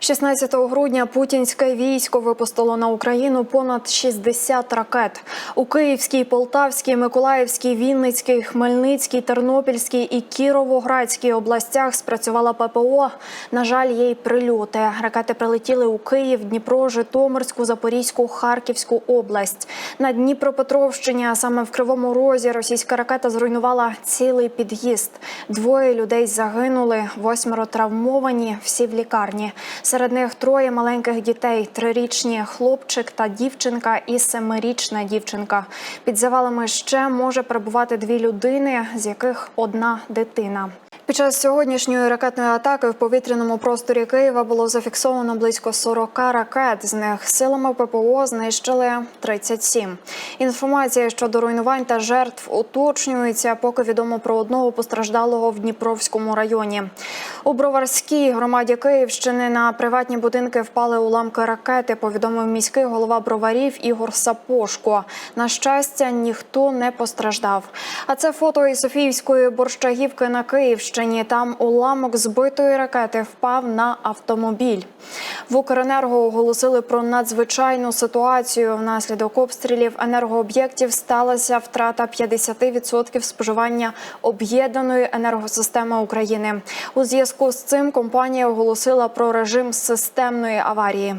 16 грудня путінське військо випустило на Україну понад 60 ракет. У Київській, Полтавській, Миколаївській, Вінницькій, Хмельницькій, Тернопільській і Кіровоградській областях спрацювала ППО. На жаль, є й прильоти. Ракети прилетіли у Київ, Дніпро, Житомирську, Запорізьку, Харківську область. На Дніпропетровщині, а саме в Кривому Розі, російська ракета зруйнувала цілий під'їзд. Двоє людей загинули, восьмеро травмовані, всі в лікарні. Серед них троє маленьких дітей: трирічні хлопчик та дівчинка і семирічна дівчинка. Під завалами ще може перебувати дві людини, з яких одна дитина. Під час сьогоднішньої ракетної атаки в повітряному просторі Києва було зафіксовано близько 40 ракет. З них силами ППО знищили 37. Інформація щодо руйнувань та жертв уточнюється. Поки відомо про одного постраждалого в Дніпровському районі. У Броварській громаді Київщини на приватні будинки впали уламки ракети. Повідомив міський голова броварів Ігор Сапошко. На щастя, ніхто не постраждав. А це фото із Софіївської борщагівки на Київщині. Там уламок збитої ракети впав на автомобіль. В Укренерго оголосили про надзвичайну ситуацію. Внаслідок обстрілів енергооб'єктів сталася втрата 50% споживання об'єднаної енергосистеми України. У зв'язку з цим компанія оголосила про режим системної аварії.